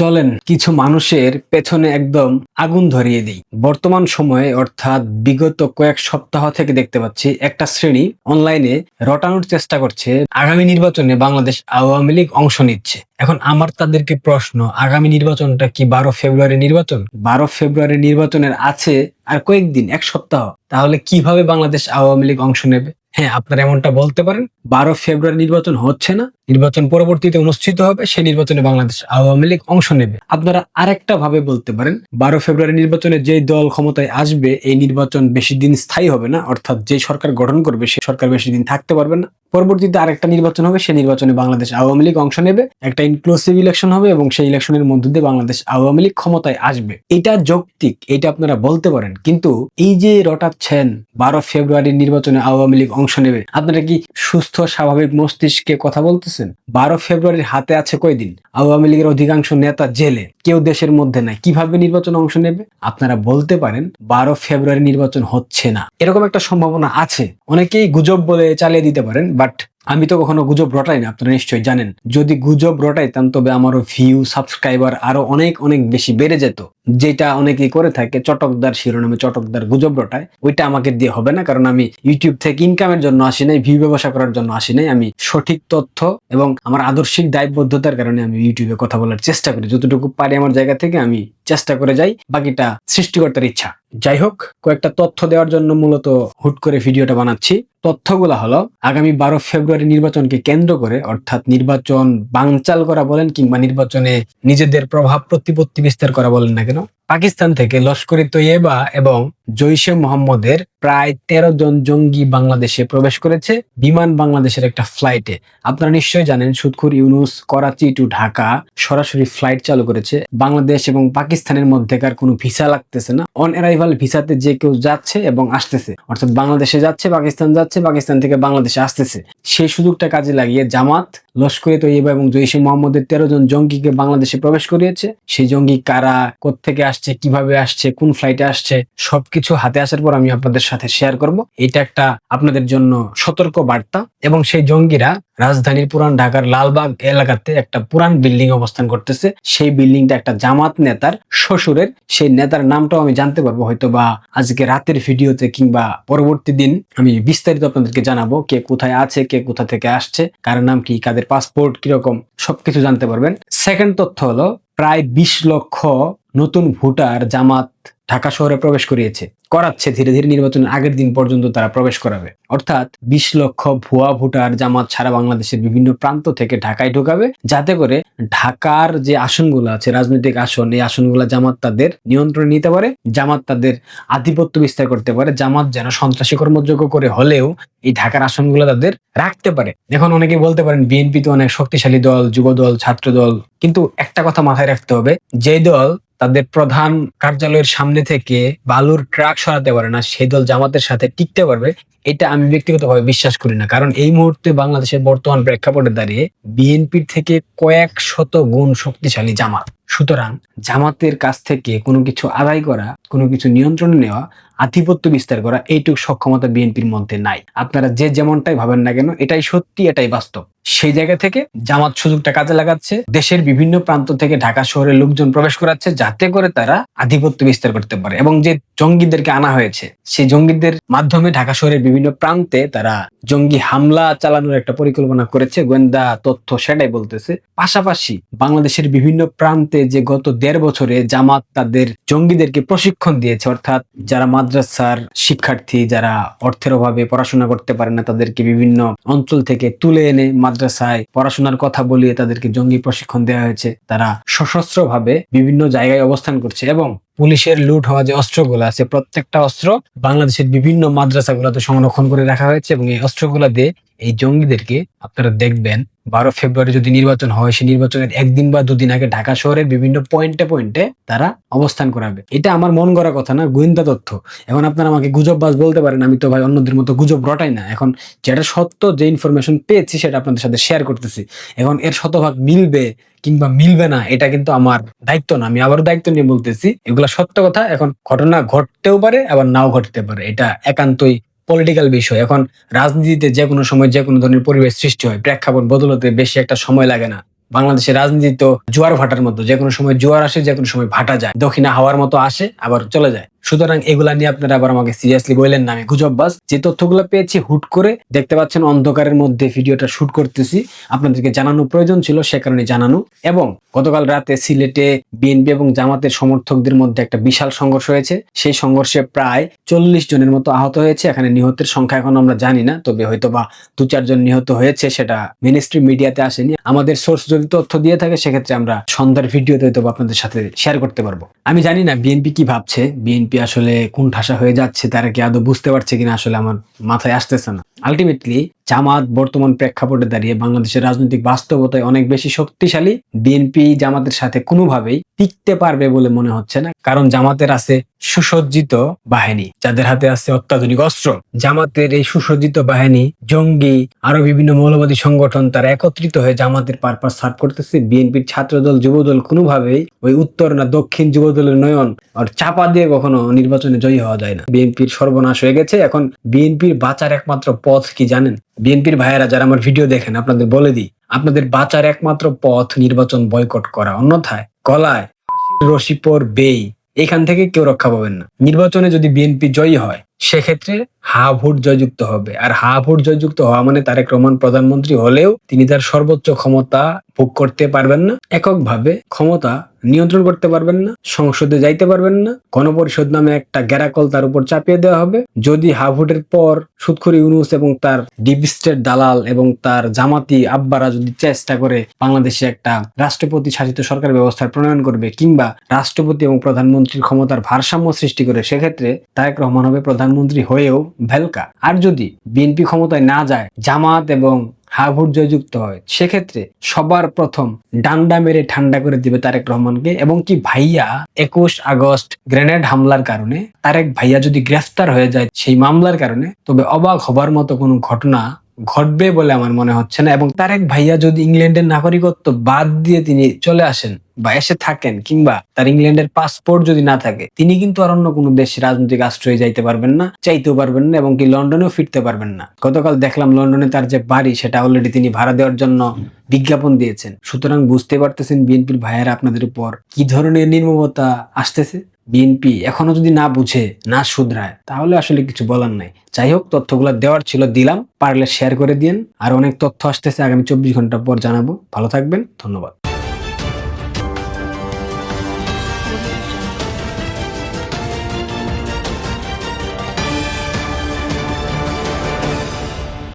চলেন, কিছু মানুষের পেছনে একদম আগুন ধরিয়ে দিই। বর্তমান সময়ে, অর্থাৎ বিগত কয়েক সপ্তাহ থেকে দেখতে পাচ্ছি, একটা শ্রেণি অনলাইনে রটানোর চেষ্টা করছে। আগামী নির্বাচনে বাংলাদেশ আওয়ামী লীগ অংশ নিচ্ছে। এখন আমার তাদেরকে প্রশ্ন, আগামী নির্বাচনটা কি বারো ফেব্রুয়ারি নির্বাচন? বারো ফেব্রুয়ারি নির্বাচনের আছে আর কয়েকদিন, এক সপ্তাহ। তাহলে কীভাবে বাংলাদেশ আওয়ামী লীগ অংশ নেবে? হ্যাঁ আপনারা এমনটা বলতে পারেন। বারো ফেব্রুয়ারি নির্বাচন হচ্ছে না, নির্বাচন পরবর্তীতে অনুষ্ঠিত হবে, সেই নির্বাচনে বাংলাদেশ আওয়ামী লীগ অংশ নেবে। আপনারা আরেকটা ভাবে বলতে পারেন, বারো ফেব্রুয়ারি নির্বাচনে যে দল ক্ষমতায় আসবে, এই নির্বাচন বেশি দিন স্থায়ী হবে না, অর্থাৎ যে সরকার গঠন করবে, সে সরকার বেশি দিন থাকতে পারবে না। পরবর্তীতে আরেকটা নির্বাচন হবে সেই নির্বাচনে বাংলাদেশ আওয়ামী লীগ অংশ নেবে, একটা ইনক্লুসিভ ইলেকশন হবে এবং সেই ইলেকশনের মধ্য দিয়ে বাংলাদেশ আওয়ামী লীগ ক্ষমতায় আসবে। এটা যৌক্তিক, এটা আপনারা বলতে পারেন। কিন্তু এই যে রটাচ্ছেন বারো ফেব্রুয়ারির নির্বাচনে আওয়ামী লীগ অংশ নেবে, আপনারা কি সুস্থ, স্বাভাবিক মস্তিষ্কে কথা বলতেছেন? বারো ফেব্রুয়ারির হাতে আছে কয়দিন? আওয়ামী লীগের অধিকাংশ নেতা জেলে। কেউ দেশের মধ্যে নাই। কীভাবে নির্বাচন অংশ নেবে? আপনারা বলতে পারেন, বারো ফেব্রুয়ারি নির্বাচন হচ্ছে না। এরকম একটা সম্ভাবনা আছে। অনেকেই গুজব বলে চালিয়ে দিতে পারেন, বাট আমি তো কখনো গুজব রটাই না, আপনারা নিশ্চয়ই জানেন। যদি গুজব রটাইতাম তবে আমারও ভিউ সাবস্ক্রাইবার আরও অনেক অনেক বেশি বেড়ে যেত। যেটা অনেকেই করে থাকে, চটকদার শিরোনামে চটকদার গুজব রটায়। ওইটা আমাকে দিয়ে হবে না, কারণ আমি ইউটিউব থেকে ইনকামের জন্য আসি নাই ভিউ ব্যবসা করার জন্য আসি নাই। আমি সঠিক তথ্য এবং আমার আদর্শিক দায়বদ্ধতার কারণে আমি ইউটিউবে কথা বলার চেষ্টা করি। যতটুকু পারি আমার জায়গা থেকে আমি চেষ্টা করে যাই, বাকিটা সৃষ্টিকর্তার ইচ্ছা। যাই হোক কয়েকটা তথ্য দেওয়ার জন্য মূলত হুট করে ভিডিওটা বানাচ্ছি। তথ্যগুলো হলো, আগামী বারো ফেব্রুয়ারি নির্বাচনকে কেন্দ্র করে, অর্থাৎ নির্বাচন বাংচাল করা বলেন কিংবা নির্বাচনে নিজেদের প্রভাব প্রতিপত্তি বিস্তার করা বলেন না কেন পাকিস্তান থেকে লস্করি তৈয়বা এবং জৈশে মোহাম্মদের প্রায় তেরো জন জঙ্গি বাংলাদেশে প্রবেশ করেছে বিমান বাংলাদেশের একটা ফ্লাইটে আপনারা নিশ্চয়ই জানেন সুদখুর ইউনুস করাচি টু ঢাকা সরাসরি ফ্লাইট চালু করেছে। বাংলাদেশ এবং পাকিস্তানের মধ্যেকার কোনো ভিসা লাগতেছে না। অন অ্যারাইভাল ভিসাতে যে কেউ যাচ্ছে এবং আসতেছে। অর্থাৎ বাংলাদেশে যাচ্ছে, পাকিস্তান যাচ্ছে, পাকিস্তান থেকে বাংলাদেশে আসতেছে। সেই সুযোগটা কাজে লাগিয়ে জামাত লস্করে তৈয়বা এবং জৈশে মোহাম্মদের তেরো জন জঙ্গিকে বাংলাদেশে প্রবেশ করিয়েছে। সেই জঙ্গি কারা থেকে আসছে কীভাবে আসছে, কোন ফ্লাইটে আসছে, সবকিছু হাতে আসার পর আমি আপনাদের সাথে শেয়ার করব। এটা একটা আপনাদের জন্য সতর্ক বার্তা এবং সেই জঙ্গিরা রাজধানীর পুরান ঢাকার লালবাগ এলাকাতে একটা পুরান বিল্ডিং অবস্থান করতেছে। সেই বিল্ডিংটা একটা জামাত নেতার শ্বশুরের। সেই নেতার নামটাও আমি জানতে পারব হয়তো বা আজকে রাতের ভিডিওতে কিংবা পরবর্তী দিন আমি বিস্তারিত আপনাদেরকে জানাব কে কোথায় আছে, কে কোথা থেকে আসছে, কার নাম কি, কাদের পাসপোর্ট কীরকম, সবকিছু জানতে পারবেন। সেকেন্ড তথ্য হলো, প্রায় বিশ লক্ষ নতুন ভোটার জামাত ঢাকা শহরে প্রবেশ করিয়েছে। করাচ্ছে ধীরে ধীরে নির্বাচনের আগের দিন পর্যন্ত তারা প্রবেশ করাবে। অর্থাৎ বিশ লক্ষ ভুয়া ভোটার জামাত সারা বাংলাদেশের বিভিন্ন প্রান্ত থেকে ঢাকায় ঢোকাবে। যাতে করে ঢাকার যে আসনগুলো আছে, রাজনৈতিক আসন, এই আসনগুলো জামাত তাদের নিয়ন্ত্রণে নিতে পারে, জামাত তাদের আধিপত্য বিস্তার করতে পারে, জামাত যেন সন্ত্রাসী কর্মযোগ্য করে হলেও এই ঢাকার আসনগুলো তাদের রাখতে পারে। এখন অনেকে বলতে পারেন, বিএনপি তো অনেক শক্তিশালী দল, যুব দল, ছাত্র দল। কিন্তু একটা কথা মাথায় রাখতে হবে, যে দল তাদের প্রধান কার্যালয়ের সামনে থেকে বালুর ট্রাক সরাতে পারে না, সেই দল জামাতের সাথে টিকতে পারবে, এটা আমি ব্যক্তিগতভাবে বিশ্বাস করি না। কারণ এই মুহূর্তে বাংলাদেশের বর্তমান প্রেক্ষাপটে দাঁড়িয়ে বিএনপির থেকে কয়েক শত গুণ শক্তিশালী জামাত। সুতরাং জামাতের কাছ থেকে কোনো কিছু আদায় করা, কোনো কিছু নিয়ন্ত্রণে নেওয়া আধিপত্য বিস্তার করা এইটুক সক্ষমতা বিএনপির মধ্যে নাই। আপনারা যে যেমনটাই ভাবেন না কেন, এটাই সত্যি, এটাই বাস্তব। সেই জায়গা থেকে জামাত সুযোগটা কাজে লাগাচ্ছে। দেশের বিভিন্ন প্রান্ত থেকে ঢাকা শহরে লোকজন প্রবেশ করাচ্ছে যাতে করে তারা আধিপত্য বিস্তার করতে পারে এবং যে জঙ্গিদেরকে আনা হয়েছে, সেই জঙ্গিদের মাধ্যমে ঢাকা শহরের বিভিন্ন প্রান্তে তারা জঙ্গি হামলা চালানোর একটা পরিকল্পনা করেছে। গোয়েন্দা তথ্য সেটাই বলতেছে। পাশাপাশি বাংলাদেশের বিভিন্ন প্রান্তে যে গত দেড় বছরে জামাত তাদের জঙ্গিদেরকে প্রশিক্ষণ দিয়েছে, অর্থাৎ যারা মাদ্রাসার শিক্ষার্থী যারা অর্থের অভাবে পড়াশোনা করতে পারে না, তাদেরকে বিভিন্ন অঞ্চল থেকে তুলে এনে মাদ্রাসায় পড়াশোনার কথা বলিয়ে তাদেরকে জঙ্গি প্রশিক্ষণ দেওয়া হয়েছে। তারা সশস্ত্রভাবে বিভিন্ন জায়গায় অবস্থান করছে এবং পুলিশের লুট হওয়া যে অস্ত্রগুলো আছে, প্রত্যেকটা অস্ত্র বাংলাদেশের বিভিন্ন মাদ্রাসাগুলোতে সংরক্ষণ করে রাখা হয়েছে এবং এই অস্ত্রগুলো দিয়ে এই জঙ্গিদেরকে আপনারা দেখবেন, বারো ফেব্রুয়ারি যদি নির্বাচন হয়, সেই নির্বাচনের একদিন বা দুদিন আগে ঢাকা শহরের বিভিন্ন পয়েন্টে পয়েন্টে তারা অবস্থান করাবে। এটা আমার মন করা কথা না, গোয়েন্দা তথ্য। এখন আপনারা আমাকে গুজব বাস বলতে পারেন, আমি তো ভাই অন্যদের মতো গুজব রটাই না। এখন যেটা সত্য, যে ইনফরমেশন পেয়েছি, সেটা আপনাদের সাথে শেয়ার করতেছি। এখন এর শতভাগ মিলবে কিংবা মিলবে না, এটা কিন্তু আমার দায়িত্ব না। আমি আবারও দায়িত্ব নিয়ে বলতেছি, এগুলা সত্য কথা। এখন ঘটনা ঘটতেও পারে, আবার নাও ঘটতে পারে। এটা একান্তই পলিটিক্যাল বিষয়। এখন রাজনীতিতে যে কোনো সময় যে কোনো ধরনের পরিবেশ সৃষ্টি হয়, প্রেক্ষাপট বদলতে বেশি একটা সময় লাগে না। বাংলাদেশের রাজনীতি তো জোয়ার ভাটার মতো। যে কোনো সময় জোয়ার আসে যে কোনো সময় ভাটা যায়। দক্ষিণা হাওয়ার মতো আসে, আবার চলে যায়। সুতরাং এগুলা নিয়ে আপনারা আবার আমাকে সিরিয়াসলি বললেন না, আমি গুজববাজ যে তথ্যগুলো পেয়েছি হুট করে দেখতে পাচ্ছেন, অন্ধকারের মধ্যে ভিডিওটা শুট করতেছি। আপনাদেরকে জানানো প্রয়োজন ছিল, সে কারণে জানানো। এবং গতকাল রাতে সিলেটে বিএনপি এবং জামাতের সমর্থকদের মধ্যে একটা বিশাল সংঘর্ষ হয়েছে। সেই সংঘর্ষে প্রায় চল্লিশ জনের মতো আহত হয়েছে। এখানে নিহতের সংখ্যা এখন আমরা জানি না, তবে হয়তো বা দু চারজন নিহত হয়েছে, সেটা মিনিস্ট্রি মিডিয়াতে আসেনি। আমাদের সোর্স যদি তথ্য দিয়ে থাকে, সেক্ষেত্রে আমরা সন্ধ্যার ভিডিওতে হয়তো আপনাদের সাথে শেয়ার করতে পারব। আমি জানি না বিএনপি কি ভাবছে। বিএনপি আসলে কোন ঠাসা হয়ে যাচ্ছে, তারা কি আদৌ বুঝতে পারছে কিনা আসলে আমার মাথায় আসতেছে না। আলটিমেটলি জামাত বর্তমান প্রেক্ষাপটে দাঁড়িয়ে বাংলাদেশের রাজনৈতিক বাস্তবতায় অনেক বেশি শক্তিশালী বিএনপি জামাতের সাথে কোনোভাবেই টিকতে পারবে বলে মনে হচ্ছে না। কারণ জামাতের আছে সুসজ্জিত বাহিনী, যাদের হাতে আছে অত্যাধুনিক অস্ত্র। জামাতের এই সুসজ্জিত বাহিনী, জঙ্গি, আরও বিভিন্ন মৌলবাদী সংগঠন, তারা একত্রিত হয়ে জামাতের পারপাস সার্ভ করতেছে। বিএনপির ছাত্রদল, যুবদল কোনোভাবেই ওই উত্তর না দক্ষিণ যুবদলের নয়ন আর চাপা দিয়ে কখনো নির্বাচনে জয়ী হওয়া যায় না। বিএনপির সর্বনাশ হয়ে গেছে। এখন বিএনপির বাঁচার একমাত্র পথ কি জানেন? বিএনপির ভাইয়েরা যারা আমার ভিডিও দেখেন, আপনাদের বলে দিই, আপনাদের বাঁচার একমাত্র পথ নির্বাচন বয়কট করা। অন্যথায় গলায় রশিপর বেই এখান থেকে কেউ রক্ষা পাবেন না। নির্বাচনে যদি বিএনপি জয়ী হয়, সেক্ষেত্রে হা ভোট জয়যুক্ত হবে। আর হা ভোট জয়যুক্ত হওয়া মানে তারেক রহমান প্রধানমন্ত্রী হলেও তিনি তার সর্বোচ্চ ক্ষমতা ভোগ করতে পারবেন না। এককভাবে ক্ষমতা নিয়ন্ত্রণ করতে পারবেন না, সংসদে যাইতে পারবেন না, গণপরিষদ নামে একটা গ্যারাকল তার উপর চাপিয়ে দেওয়া হবে। যদি হাভোটের পর সুৎখুরি ইউনুস এবং তার ডিপ স্টেট দালাল এবং তার জামাতি আব্বারা যদি চেষ্টা করে বাংলাদেশে একটা রাষ্ট্রপতি শাসিত সরকার ব্যবস্থার প্রণয়ন করবে কিংবা রাষ্ট্রপতি এবং প্রধানমন্ত্রীর ক্ষমতার ভারসাম্য সৃষ্টি করে, সেক্ষেত্রে তারেক রহমান হবে প্রধানমন্ত্রী হয়েও ভেলকা। আর যদি বিএনপি ক্ষমতায় না যায়, জামাত এবং হাভুট হয়। সেক্ষেত্রে সবার প্রথম ডান্ডা মেরে ঠান্ডা করে দিবে তারেক রহমানকে এবং কি ভাইয়া একুশ আগস্ট গ্রেনেড হামলার কারণে তারেক ভাইয়া যদি গ্রেফতার হয়ে যায় সেই মামলার কারণে, তবে অবাক হবার মতো কোনো ঘটনা ঘটবে বলে আমার মনে হচ্ছে না। এবং তারেক ভাইয়া যদি ইংল্যান্ডের নাগরিকত্ব বাদ দিয়ে তিনি চলে আসেন বা এসে থাকেন কিংবা তার ইংল্যান্ডের পাসপোর্ট যদি না থাকে, তিনি কিন্তু আর অন্য কোনো দেশে রাজনৈতিক আশ্রয়ে যাইতে পারবেন না, চাইতেও পারবেন না এবং কি লন্ডনেও ফিরতে পারবেন না। গতকাল দেখলাম লন্ডনে তার যে বাড়ি, সেটা অলরেডি তিনি ভাড়া দেওয়ার জন্য বিজ্ঞাপন দিয়েছেন। সুতরাং বুঝতে পারতেছেন বিএনপির ভাইয়েরা আপনাদের উপর কি ধরনের নির্মমতা আসতেছে। বিএনপি এখনও যদি না বুঝে, না শুধরায়, তাহলে আসলে কিছু বলার নাই। যাই হোক তথ্যগুলো দেওয়ার ছিল, দিলাম। পারলে শেয়ার করে দিন আর অনেক তথ্য আসতেছে, আগামী চব্বিশ ঘণ্টা পর জানাব। ভালো থাকবেন, ধন্যবাদ।